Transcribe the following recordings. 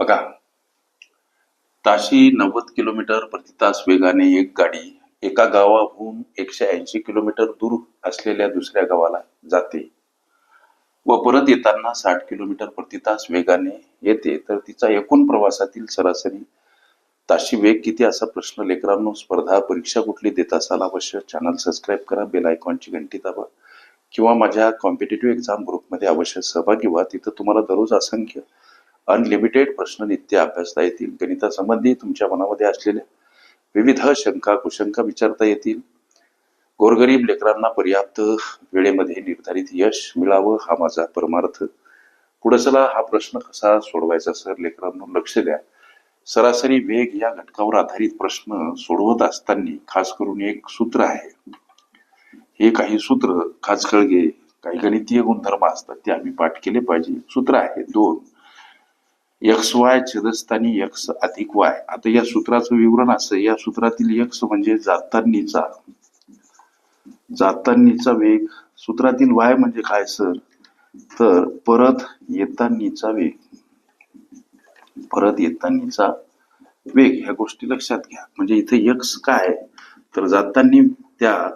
बघा. ताशी नव्वद किलोमीटर प्रति तास वेगाने एक गाडी एका गावाहून एकशे ऐंशी किलोमीटर दूर असलेल्या दुसऱ्या गावाला जाते व परत येताना साठ किलोमीटर प्रति तास वेगाने येते तर तिचा एकूण प्रवासातील सरासरी ताशी वेग किती असा प्रश्न लेकरांनो स्पर्धा परीक्षा कुठली देत असाल अवश्य चॅनल सबस्क्राईब करा बेल आयकॉनची घंटी दाबा किंवा माझ्या कॉम्पिटेटिव्ह एक्झाम ग्रुपमध्ये अवश्य सहभागी व्हा. तिथं तुम्हाला दररोज असंख्य अनलिमिटेड प्रश्न नित्य अभ्यासता येतील. गणितासंबंधी तुमच्या मनामध्ये असलेल्या विविध शंका कुशंका विचारता येतील. गोरगरीब लेकरांना पर्याप्त वेळेमध्ये निर्धारित यश मिळावं हा माझा परमार्थ. पुढे चला हा प्रश्न कसा सोडवायचा सर? लेकरांना लक्ष द्या. सरासरी वेग या घटकावर आधारित प्रश्न सोडवत असताना खास करून एक सूत्र आहे. हे काही सूत्र खास कळगे काही गणितीय गुणधर्म असतात ते आम्ही पाठ केले पाहिजे. सूत्र आहे दोन. एक्स वाय छेदस्थानी एक्स अधिक वाय आता या सूत्राचं विवरण असं या सूत्रातील एक्स म्हणजे जातांनीचा. जातांनीचा वेग. सूत्रातील वाय म्हणजे काय सर तर परत येतानीचा वेग. परत येतानीचा वेग. ह्या गोष्टी लक्षात घ्या. म्हणजे इथे यक्स काय? तर जातानी त्या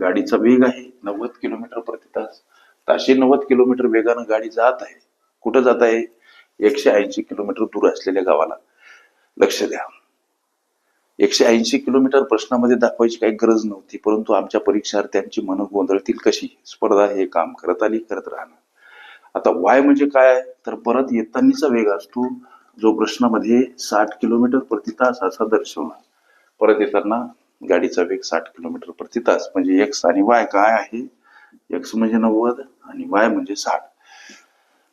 गाडीचा वेग आहे. नव्वद किलोमीटर प्रति तास. ताशे नव्वद किलोमीटर वेगानं गाडी जात आहे. कुठं जात आहे? एकशे ऐंशी किलोमीटर दूर असलेल्या गावाला. लक्ष द्या. एकशे ऐंशी किलोमीटर प्रश्नामध्ये दाखवायची काही गरज नव्हती परंतु आमच्या परीक्षार्थ्यांची मन गोंधळतील कशी? स्पर्धा हे काम करत आली करत राहणार आता वाय म्हणजे काय? तर परत येतानीचा वेग असतो जो प्रश्नामध्ये साठ किलोमीटर प्रति तास असा दर्शवला परत येताना गाडीचा वेग साठ किलोमीटर प्रति तास. म्हणजे एक्स आणि वाय काय आहे? एक्स म्हणजे नव्वद आणि वाय म्हणजे साठ.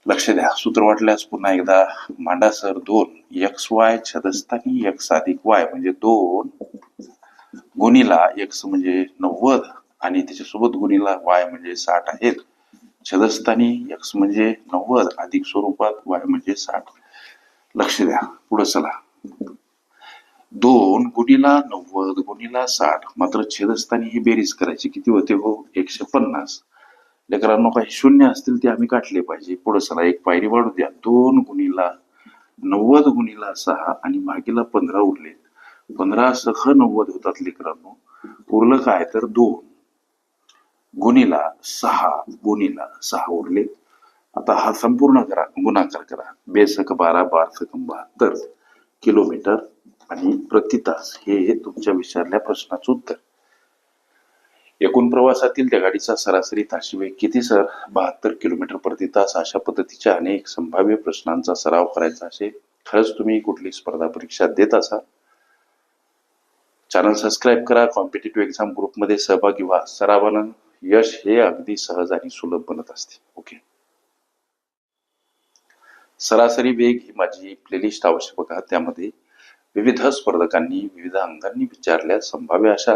लक्ष द्या. सूत्र वाटल्यास पुन्हा एकदा मांडा सर दोन. एक्स वाय छदस्थानी एक्स अधिक वाय म्हणजे दोन गुणीला एक्स म्हणजे नव्वद आणि त्याच्यासोबत गुणीला वाय म्हणजे साठ आहेत छदस्थानी एक्स म्हणजे नव्वद अधिक स्वरूपात वाय म्हणजे साठ. लक्ष द्या. पुढे चला. दोन गुणीला नव्वद गुणीला साठ. मात्र छेदस्थानी ही बेरीज करायची किती होते हो? एकशे पन्नास. लेकरांनो काही शून्य असतील ते आम्ही काढले पाहिजे. पुढे सरा एक पायरी वाढू द्या. दोन गुणीला नव्वद गुणीला सहा आणि मागीला पंधरा उरले. पंधरा सह नव्वद होतात लेकरांनो. उरलं काय तर दोन. गुणीला सहा गुणीला सहा उरले. आता हा संपूर्ण करा गुणाकार करा. बेसक बारा बारसक बहात्तर किलोमीटर आणि प्रति तास. हे हे तुमच्या विचारल्या प्रश्नाचं उत्तर. एकूण प्रवासातील त्या गाडीचा सरासरी ताशी वेग किती सर? बहात्तर किलोमीटर प्रति तास अशा पद्धतीच्या अनेक संभाव्य प्रश्नांचा सराव करायचा असेल खरंच तुम्ही कुठली स्पर्धा परीक्षा देत असाल? चॅनल सबस्क्राईब करा कॉम्पिटेटिव्ह एक्झाम ग्रुपमध्ये सहभागी व्हा. सरावानं यश हे अगदी सहज आणि सुलभ बनत असते. ओके. सरासरी वेग ही माझी प्लेलिस्ट आवश्यक बघा त्यामध्ये विविध स्पर्धकांनी विविध अंगांनी विचारल्या. संभाव्य अशा